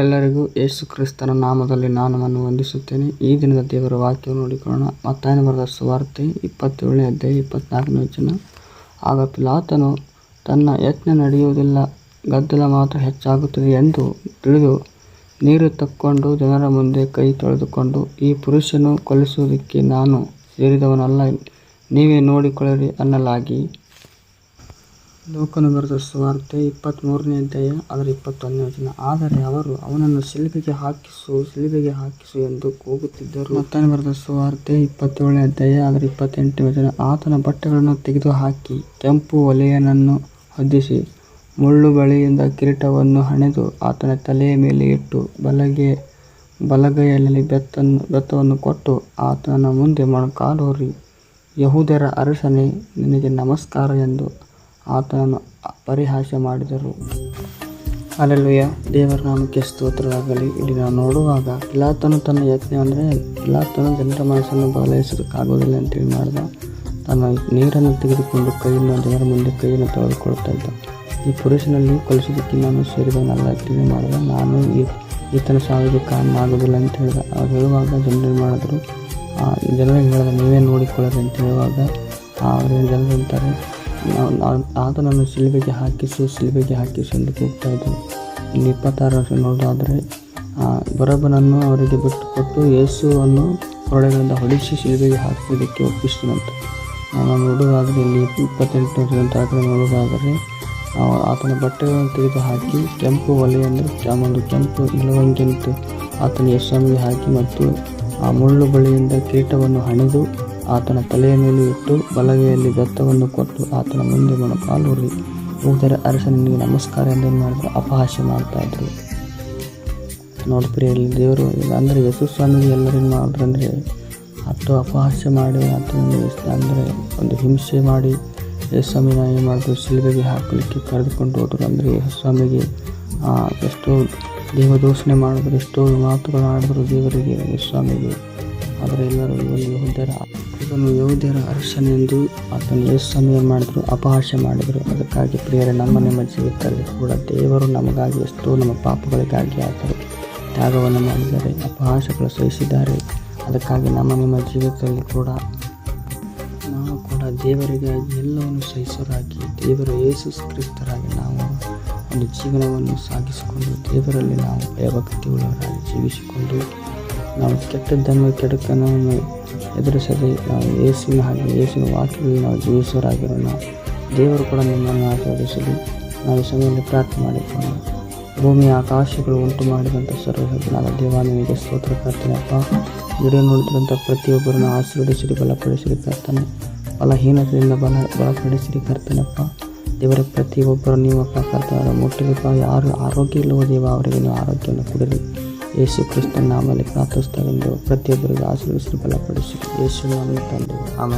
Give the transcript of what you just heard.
ಎಲ್ಲರಿಗೂ ಯೇಸು ಕ್ರಿಸ್ತನ ನಾಮದಲ್ಲಿ ನಾನು ನನ್ನನ್ನು ವಂದಿಸುತ್ತೇನೆ. ಈ ದಿನದ ದೇವರ ವಾಕ್ಯವನ್ನು ನೋಡಿಕೊಳ್ಳೋಣ. ಮತ್ತಾಯನ ಬರೆದ ಸುವಾರ್ತೆ ಇಪ್ಪತ್ತೇಳನೇ ಅಧ್ಯಾಯ ಇಪ್ಪತ್ನಾಲ್ಕನೇ ವಚನ. ಆಗ ಪಿಲಾತನು ತನ್ನ ಯತ್ನ ನಡೆಯುವುದಿಲ್ಲ, ಗದ್ದಲ ಮಾತ್ರ ಹೆಚ್ಚಾಗುತ್ತದೆ ಎಂದು ತಿಳಿದು ನೀರು ತಕ್ಕೊಂಡು ಜನರ ಮುಂದೆ ಕೈ ತೊಳೆದುಕೊಂಡು, ಈ ಪುರುಷನು ಕೊಲ್ಲಿಸುವುದಕ್ಕೆ ನಾನು ಸೇರಿದವನಲ್ಲ, ನೀವೇ ನೋಡಿಕೊಳ್ಳಿರಿ ಅನ್ನಲಾಗಿ ಲೋಕನು ಬರೆದ ಸುವಾರ್ತೆ ಇಪ್ಪತ್ತ್ಮೂರನೇ ಅಧ್ಯಾಯ, ಅದರ ಇಪ್ಪತ್ತೊಂದನೇ ವಚನ. ಆದರೆ ಅವರು ಅವನನ್ನು ಶಿಲುಬೆಗೆ ಹಾಕಿಸು ಶಿಲುಬೆಗೆ ಹಾಕಿಸು ಎಂದು ಕೂಗುತ್ತಿದ್ದರು. ಮತ್ತನು ಬರೆದ ಸುವಾರ್ತೆ ಇಪ್ಪತ್ತೇಳನೇ ಅಧ್ಯಾಯ, ಅದರ ಇಪ್ಪತ್ತೆಂಟನೇ ವಚನ. ಆತನ ಬಟ್ಟೆಗಳನ್ನು ತೆಗೆದು ಹಾಕಿ ಕೆಂಪು ಒಲೆಯನನ್ನು ಹೊದ್ದಿಸಿ ಮುಳ್ಳು ಬಳಿಯಿಂದ ಕಿರೀಟವನ್ನು ಹಣೆದು ಆತನ ತಲೆಯ ಮೇಲೆ ಇಟ್ಟು, ಬಲಗೆ, ಬಲಗೈಯಲ್ಲಿ ಬೆತ್ತನ್ನು, ಬೆತ್ತವನ್ನು ಕೊಟ್ಟು ಆತನ ಮುಂದೆ ಮೊಣಕಾಲೂರಿ. ಯಹೂದರ ಅರಸನೆ, ನಿನಗೆ ನಮಸ್ಕಾರ ಎಂದು ಆತನನ್ನು ಪರಿಹಾಸ್ಯ ಮಾಡಿದರು. ಅಲ್ಲೆಲುಯ್ಯ ದೇವರ ನಾಮಕ್ಕೆ ಸ್ತೋತ್ರವಾಗಲಿ ಇಲ್ಲಿ ನಾವು ನೋಡುವಾಗ ಪಿಲಾತನು ತನ್ನ ಯತ್ನ ಅಂದರೆ ಪಿಲಾತನು ಜನರ ಮನಸ್ಸನ್ನು ಬದಲಾಯಿಸೋದಕ್ಕಾಗೋದಿಲ್ಲ ಅಂತೇಳಿ ಮಾಡಿದ. ತನ್ನ ನೀರನ್ನು ತೆಗೆದುಕೊಂಡು ಕೈಯನ್ನು ಜನರ ಮುಂದೆ ಕೈಯನ್ನು ತೊಳೆದುಕೊಳ್ತಾ ಇದ್ದ. ಈ ಪುರುಷನಲ್ಲಿ ಕೊಲಿಸೋದಕ್ಕೆ ನಾನು ಸೇರಿದವನಲ್ಲ ಅಂತೇಳಿ ಮಾಡಿದ? ನಾನು ಈ ಈತನ ಸಾವಿಗೆ ಕಾರಣ ಆಗೋದಿಲ್ಲ ಅಂತ ಹೇಳಿದ. ಅವ್ರು ಹೇಳುವಾಗ ಜನರು ಮಾಡಿದ್ರು? ಜನರಿಗೆ ಹೇಳಿದ, ನೀವೇ ನೋಡಿಕೊಳ್ಳೋದು ಅಂತ ಹೇಳುವಾಗ ಅವರೇನು ಜನರು ಅಂತಾರೆ? ಆತನನ್ನು ಶಿಲುಬೆಗೆ ಹಾಕಿಸು ಶಿಲುಬೆಗೆ ಹಾಕಿಸು ಎಂದು ಕೂಗ್ತಾ ಇದ್ದರು ಇಲ್ಲಿ ಇಪ್ಪತ್ತಾರು ವರ್ಷ ನೋಡೋದಾದರೆ ಬರಬನನ್ನು ಅವರಿಗೆ ಬಿಟ್ಟು ಕೊಟ್ಟು ಯೇಸುವನ್ನು ಕೊರಡೆಗಳಿಂದ ಹೊಡಿಸಿ ಶಿಲುಬೆಗೆ ಹಾಕುವುದಕ್ಕೆ ಒಪ್ಪಿಸಿದಂತೆ ನಾನು ನೋಡೋದಾದರೆ ಇಲ್ಲಿ ಇಪ್ಪತ್ತೆಂಟು ವರ್ಷದ ನೋಡೋದಾದರೆ ಆತನ ಬಟ್ಟೆಗಳನ್ನು ತೆಗೆದು ಹಾಕಿ ಕೆಂಪು ಒಲೆ ಅಂದರೆ ಒಂದು ಕೆಂಪು ಇಲ್ಲವಂಗೆಂತು ಆತನ ಯಶಮಿಗೆ ಹಾಕಿ ಮತ್ತು ಆ ಮುಳ್ಳು ಬಳಿಯಿಂದ ಕೀಟವನ್ನು ಹಣಿದು ಆತನ ತಲೆಯ ಮೇಲೆ ಇಟ್ಟು ಬಲಗೈಯಲ್ಲಿ ದತ್ತವನ್ನು ಕೊಟ್ಟು ಆತನ ಮುಂದೆ ಮೊಣಕಾಲೂರಿ ಹೋದರೆ ಅರಸನಿಗೆ ನಮಸ್ಕಾರ ಎಂದು ಮಾಡಿದ್ರು? ಅಪಹಾಸ್ಯ ಮಾಡ್ತಾ ಇದ್ರು. ಇಲ್ಲಿ ದೇವರು ಅಂದರೆ ಯೇಸು ಸ್ವಾಮಿಗೆ ಮಾಡಿದ್ರು ಅಂದರೆ ಅಷ್ಟು ಅಪಹಾಸ್ಯ ಮಾಡಿ ಆತನಿಗೆ ಅಂದರೆ ಒಂದು ಹಿಂಸೆ ಮಾಡಿ ಯೇಸ್ವಾಮಿನ ಏನು ಮಾಡಿದ್ರು? ಶಿಲ್ಬೆಗೆ ಹಾಕಲಿಕ್ಕೆ ಕರೆದುಕೊಂಡು ಹೋದರು. ಅಂದರೆ ಸ್ವಾಮಿಗೆ ಎಷ್ಟೋ ದೇವದೋಷಣೆ ಮಾಡಿದ್ರು, ಎಷ್ಟೋ ಮಾತುಗಳು ಆಡಿದ್ರು ದೇವರಿಗೆ ಯೇಸ್ವಾಮಿಗೆ ಆದರೆ ಎಲ್ಲರೂ ಒಂದು ಯಹೂದ್ಯರ ಇದನ್ನು ಯಹೂದ್ಯರ ಅರಸನೆಂದು ಆತನು ಯೇಸು ಸಮಯ ಮಾಡಿದ್ರು ಅಪಹಾಸ್ಯ ಮಾಡಿದರು. ಅದಕ್ಕಾಗಿ ಪ್ರಿಯರೇ, ನಮ್ಮ ನಿಮ್ಮ ಜೀವಿತದಲ್ಲಿ ಕೂಡ ದೇವರು ನಮಗಾಗಿ ಎಷ್ಟೋ ನಮ್ಮ ಪಾಪಗಳಿಗಾಗಿ ಆತರು ತ್ಯಾಗವನ್ನು ಮಾಡಿದ್ದಾರೆ, ಅಪಹಾಸ್ಯಗಳು ಸಹಿಸಿದ್ದಾರೆ. ಅದಕ್ಕಾಗಿ ನಮ್ಮ ನಿಮ್ಮ ಜೀವಿತದಲ್ಲಿ ಕೂಡ ನಾವು ಕೂಡ ದೇವರಿಗಾಗಿ ಎಲ್ಲವನ್ನು ಸಹಿಸೋರಾಗಿ ದೇವರ ಯೇಸು ಕ್ರಿಸ್ತರಾಗಿ ನಾವು ಒಂದು ಜೀವನವನ್ನು ಸಾಗಿಸಿಕೊಂಡು ದೇವರಲ್ಲಿ ನಾವು ಭಯಭಕ್ತಿ ಉಳ್ಳವರಾಗಿ ಜೀವಿಸಿಕೊಂಡು ನಾವು ಕೆಟ್ಟದ್ದನ್ನು ಕೆಡುಕನ್ನು ಎದುರಿಸದೆ ನಾವು ಯೇಸುವಿನ ಹಾಗೆ, ಯೇಸುವಿನ ವಾಕ್ಯದಲ್ಲಿ ನಾವು ಜೀವಿಸೋರಾಗಿರೋಣ ದೇವರು ಕೂಡ ನಿಮ್ಮನ್ನು ಆಶೀರ್ವದಿಸಲಿ. ನಾವು ಸಮಯದಲ್ಲಿ ಪ್ರಾರ್ಥನೆ ಮಾಡಿಕೊಂಡು ಭೂಮಿ ಆಕಾಶಗಳು ಉಂಟು ಮಾಡಿದಂಥ ಸರ್ವಜ್ಞಾನ ದೇವ ನಿಮಗೆ ಸ್ತೋತ್ರ ಪ್ರಾರ್ಥನೆಯಪ್ಪ ವಿಡಿಯೋ ನೋಡ್ತಿರೋಂಥ ಪ್ರತಿಯೊಬ್ಬರನ್ನು ಆಶೀರ್ವದಿಸಿರಿ ಬಲಪಡಿಸಿರಿ ಕರ್ತನೆ. ಬಲಹೀನತೆಯಿಂದ ಬಲ ಬಲಪಡಿಸಿರಿ ಕರ್ತನಪ್ಪ ದೇವರ, ಪ್ರತಿಯೊಬ್ಬರು ನೀವು ಕರ್ತನ ಮುಟ್ಟಿರಪ್ಪ ಯಾರು ಆರೋಗ್ಯ ಇಲ್ಲವೋ ದೇವ, ಅವರಿಗೆ ನೀವು ಆರೋಗ್ಯವನ್ನು ಕೊಡಿರಿ. యేసుక్రీస్తు నామాన్ని ప్రార్థిస్తారో ప్రతి ఒక్కరికి ఆశీర్వదించిన బలపడుచు యేసు నామని తండ్రి. ఆమె